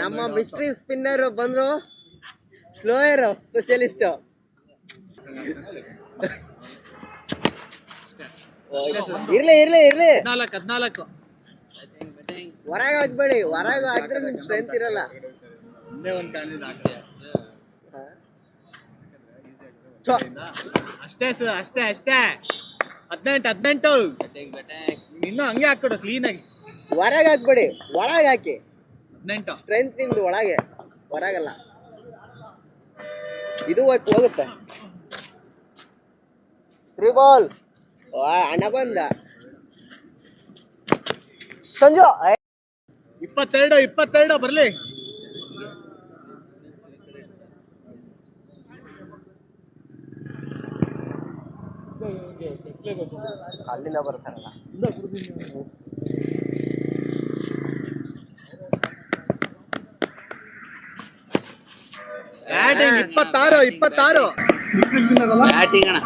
ನಮ್ಮ mystery spinner ಬಂದ್ರು slower specialist ಇರ್ಲಿ ಇರ್ಲಿ ಇರ್ಲಿ. ಹದ್ನಾಲ್ಕು ಹೊರಗ ಹೊರಗೆ ಹಾಕ್ಬೇಡಿ ಹೊರಗೆ ಹಾಕಿದ್ರೆ ನಿಮ್ ಸ್ಟ್ರೆಂತ್ ಇರಲ್ಲ. ಒಂದೇ ಒಂದ್ ಕಾಣಿದ ಅಷ್ಟೇ ಸರ್ ಅಷ್ಟೇ ಅಷ್ಟೇ. ಹದಿನೆಂಟು ಹದಿನೆಂಟು. ಇನ್ನೂ ಹಂಗೆ ಹಾಕ್ಬಿಡು ಕ್ಲೀನ್ ಆಗಿ. ಹೊರಗೆ ಹಾಕ್ಬೇಡಿ ಒಳಗೆ ಹಾಕಿ. ಹದಿನೆಂಟು. ಸ್ಟ್ರೆಂತ್ ನಿಮ್ದು ಒಳಗೆ ಹೊರಗಲ್ಲ ಇದು ಹೋಗ್- ಹೋಗುತ್ತೆ. ರಿಬಾಲ್ ಬಾಲ್ ಅಣ್ಣ ಬಂದ. ಸಂಜು ಇಪ್ಪತ್ತೆರಡು ಇಪ್ಪತ್ತೆರಡು ಬರ್ಲಿ. ಅಲ್ಲಿಂದ ಬರ್ತಾರಲ್ಲ. ಇಪ್ಪತ್ತಾರು ಇಪ್ಪತ್ತಾರು. ಬ್ಯಾಟಿಂಗ್. ಅಣ್ಣ.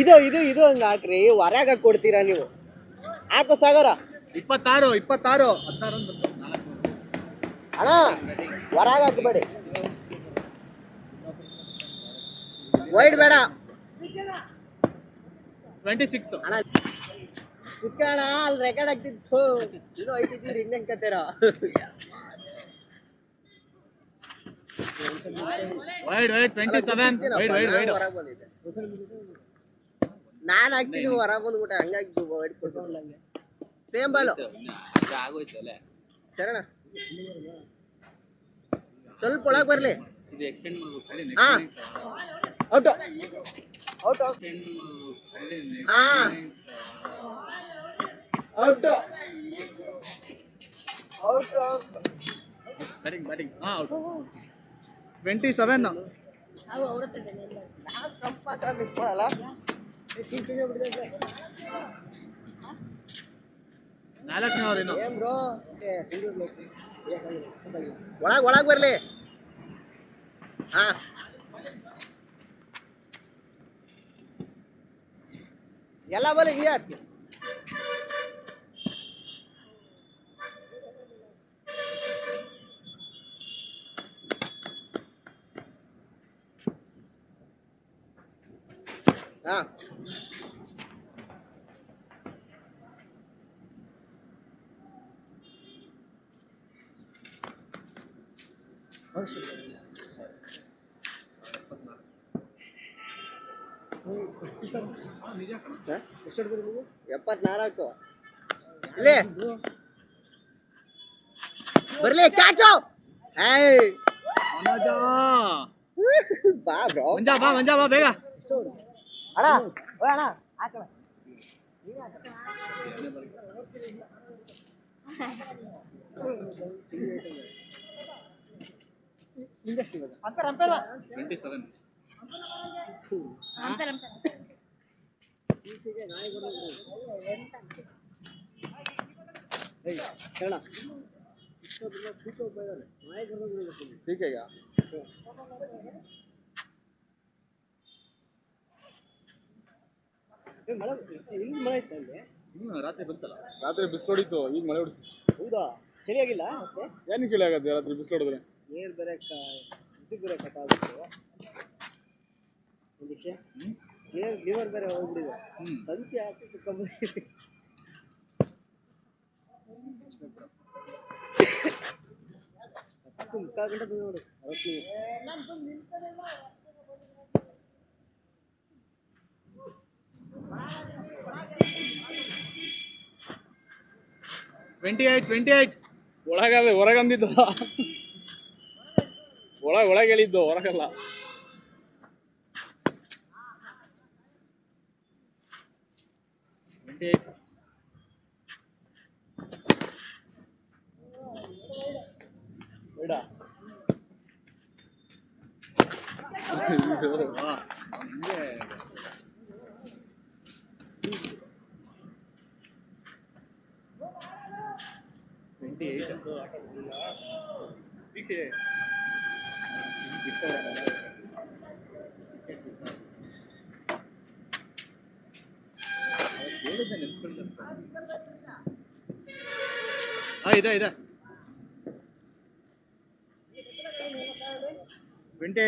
ಇದು ಇದು ಇದು ಹಂಗ ಹಾಕ್ರಿ. ಹೊರಗ ಕೊಡ್ತೀರಾ ನೀವು? ಹಾಕು ಸಾಗರ. ಇಪ್ಪತ್ತಾರು ಇಪ್ಪತ್ತಾರು. ಅಣ್ಣ ಹೊರಗ ಹಾಕಬೇಡಿ. ವೈಡ್ ಬೇಡ. Twenty six. ಅಣ್ಣ ಕುತ್ಕೋಣ ಅಲ್ಲಿ ರೆಕಾರ್ಡ್ ಆಗ್ತಿತ್ತು ಇನ್ನೂ ಐತಿದ್ದೀರಿ ಇನ್ನೇನ್ ಕತ್ತೀರ wide wide twenty seven wide wide wide ಹೊರಗೆ ನಾನು ಹಾಕ್ತೀನಿ ಹೊರಗೆ ಬಂದ್ಬಿಟ್ಟೆ ಹಂಗಾಗಿ ವೈಡ್ ಕೊಟ್ಟು ಸೇಮ್ ಬಾಲು ಸರಣ ಸ್ವಲ್ಪ ಒಳಗೆ ಬರ್ಲಿ. ಇದು ಎಕ್ಸ್ಟೆಂಡ್ ಮಾಡ್ಬೇಕು ಹಾ. ಔಟು ಔಟು ಹಾ ಔಟು ಔಟ್ ಬ್ಯಾಟಿಂಗ್ ಬ್ಯಾಟಿಂಗ್ ಹಾ ಟ್ವೆಂಟಿ ಸೆವೆನ್ ನಾನು ಸ್ಟಂಪ್ ಮಾತ್ರ ಮಿಸ್ ಮಾಡಲ್ಲ ನಾಲ್ಕನೇ ಅವ್ರು ಇನ್ನು ಏನ್ ಬ್ರೋ ಒಳಗ್ ಒಳಗ್ ಬರಲಿ. ಹಾ. ಎಲ್ಲ ಬಲ್ಲಿ ಹಿಂಗೆ ಆಡ್ಸಿ. ಹಾ ಎಪ್ಪತ್ನಾಲ್ಕು ಇಲ್ಲಿ ಬರ್ಲಿ ಕ್ಯಾಚು ಏಯ್ ಮನೋಜ ಬಾ ಬ್ರೋ ಮಂಜಾ ಬಾ ಮಂಜಾ ಬಾ ಬೇಗ அண்ணா ஓ அண்ணா ஆக்கல ampere ampere twenty seven ampere ampere ठीक है क्या ಮಳೆ ಇಲ್ಲಿ ಮಳೆ ಇತ್ತು ಅಲ್ಲಿ ರಾತ್ರಿ ಬಂತಲ್ಲ ರಾತ್ರಿ ಬಿಸಿಲೊಡಿತು ಈಗ ಮಳೆ ಹೊಡಿತು ಹೌದಾ? ಚಳಿ ಆಗಿಲ್ಲ? ಮತ್ತೆ? ಏನು ಚಳಿ ಆಗತ್ತೆ ರಾತ್ರಿ ಬಿಸಿಲೊಡಿದ್ರೆ? ನೀರ್ ಬೇರೆ ಇದು ಬೇರೆ ಕಟ್ ಆಗುತ್ತೆ ನೀರು ಲಿವರ್ ಬೇರೆ ಹೋಗ್ಬಿಟ್ಟಿದೆ. ಹ್ಮ್. ತಂತಿ ಹಾಕಿ ಕುತ್ಕೊಂಡ್ಬಿಟ್ಟಿದೆ ಮುಕ್ಕಾಲು ಗಂಟೆ ಬಂದು ನೋಡು. ಟ್ವೆಂಟಿ ಏಯ್ಟ್ ಟ್ವೆಂಟಿ ಏಯ್ಟ್ ಒಳಗಲ್ಲ ಹೊರಗಂದಿದ್ದು ಒಳಗೆ ಒಳಗೆ ಹೇಳಿದ್ದು ಹೊರಗಲ್ಲ ಟ್ವೆಂಟಿ ಏಯ್ಟ್ ಬೇಡ ಟ್ವೆಂಟಿ ಏಯ್ಟ್ ಹೇಳಿದ್ದೆ ನೆನ್ಸ್ಕೊಂಡಿಲ್ಲ ಹಾ ಇದೆ ಇದೆ ಟ್ವೆಂಟಿ